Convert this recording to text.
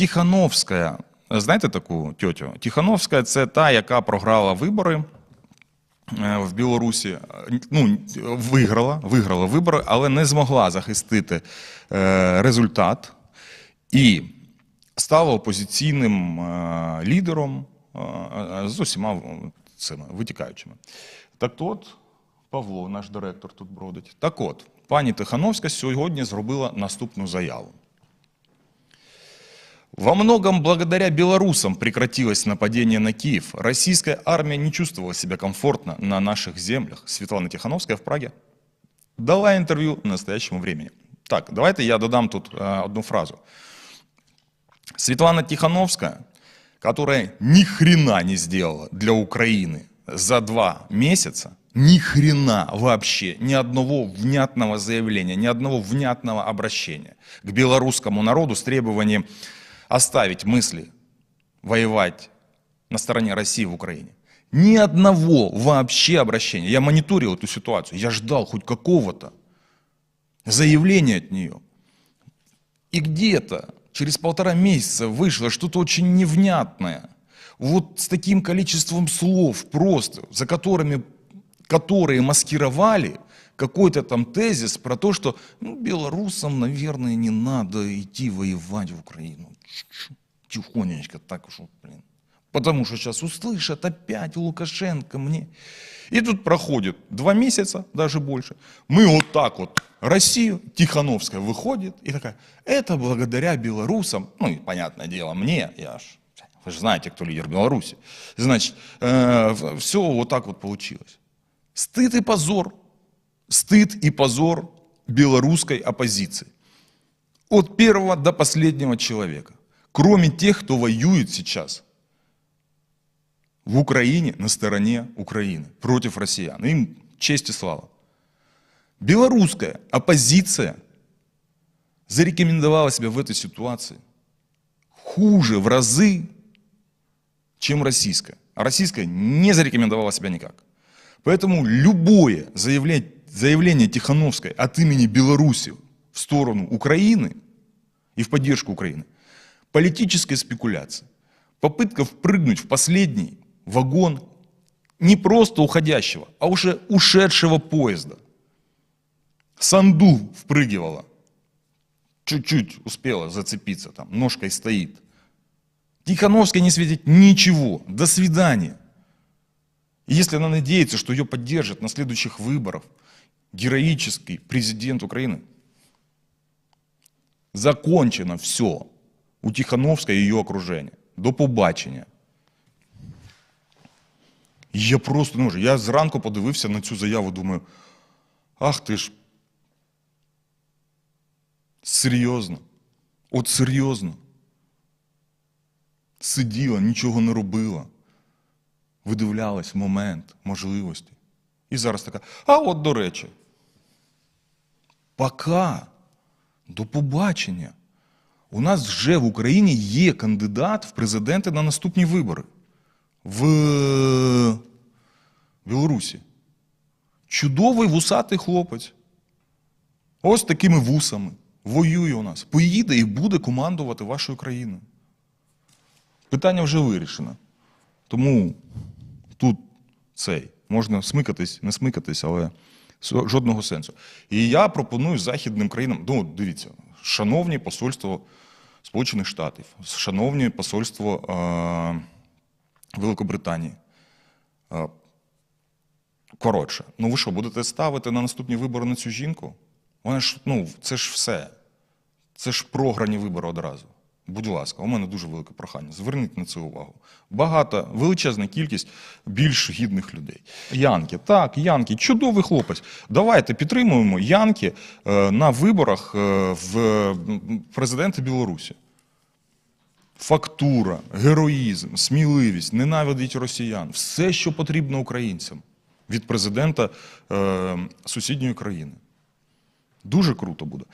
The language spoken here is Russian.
Тихановська, знаєте таку тьотю? Тихановська це та, яка програла вибори е, в Білорусі. Ну, виграла, виграла вибори, але не змогла захистити е, результат і стала опозиційним е, лідером е, е, з усіма цими витікаючими. Так от, Павло, наш директор, тут бродить. Так от, пані Тихановська сьогодні зробила наступну заяву. Во многом благодаря белорусам прекратилось нападение на Киев. Российская армия не чувствовала себя комфортно на наших землях. Светлана Тихановская в Праге дала интервью настоящему времени. Так, давайте я додам тут э, одну фразу. Светлана Тихановская, которая ни хрена не сделала для Украины за два месяца, ни хрена вообще, ни одного внятного заявления, ни одного внятного обращения к белорусскому народу с требованием оставить мысли воевать на стороне России в Украине. Ни одного вообще обращения. Я мониторил эту ситуацию, я ждал хоть какого-то заявления от нее. И где-то через полтора месяца вышло что-то очень невнятное. Вот с таким количеством слов просто, за которыми, которые маскировали какой-то там тезис про то, что ну, белорусам, наверное, не надо идти воевать в Украину. Тихонечко так уж, блин. Потому что сейчас услышат опять Лукашенко мне. И тут проходит два месяца, даже больше. Мы вот так вот, Россию, Тихановская выходит и такая, это благодаря белорусам, ну и понятное дело, мне, я ж, вы же знаете, кто лидер Беларуси. Значит, все вот так вот получилось. Стыд и позор, стыд и позор белорусской оппозиции. От первого до последнего человека. Кроме тех, кто воюет сейчас – в Украине на стороне Украины против россиян. Им честь и слава. Белорусская оппозиция зарекомендовала себя в этой ситуации хуже в разы, чем российская. А российская не зарекомендовала себя никак. Поэтому любое заявление, заявление Тихановской от имени Беларуси в сторону Украины и в поддержку Украины – политическая спекуляция. Попытка впрыгнуть в последний вагон не просто уходящего, а уже ушедшего поезда. Санду впрыгивала. Чуть-чуть успела зацепиться, там, ножкой стоит. Тихановской не светит ничего. До свидания. И если она надеется, что ее поддержит на следующих выборах героический президент Украины, закончено все у Тихановской и ее окружения. До побачення. Я просто не можу. Я зранку подивився на цю заяву, думаю, ах ти ж. Серйозно. От серйозно. Сиділа, нічого не робила. Видивлялась момент, можливості. І зараз така, а от до речі. Пока. До побачення. У нас вже в Україні є кандидат в президенти на наступні вибори в Білорусі. Чудовий вусатий хлопець. Ось такими вусами. Воює у нас. Поїде і буде командувати вашою країною. Питання вже вирішено. Тому тут цей. Можна смикатись, не смикатись, але жодного сенсу. І я пропоную західним країнам, ну, дивіться, шановні посольство Сполучених Штатів, шановні посольство е, Великобританії. Е, Коротше, ну ви що, будете ставити на наступні вибори на цю жінку? Вона ж, ну, це ж все. Це ж програні вибори одразу. Будь ласка, у мене дуже велике прохання. Зверніть на це увагу. Багато, величезна кількість більш гідних людей. Янки, так, Янки, чудовий хлопець. Давайте підтримуємо Янки е, на виборах е, в м, президенти Білорусі. Фактура, героїзм, сміливість, ненавидить росіян все, що потрібно українцям від президента е, сусідньої країни. Дуже круто буде.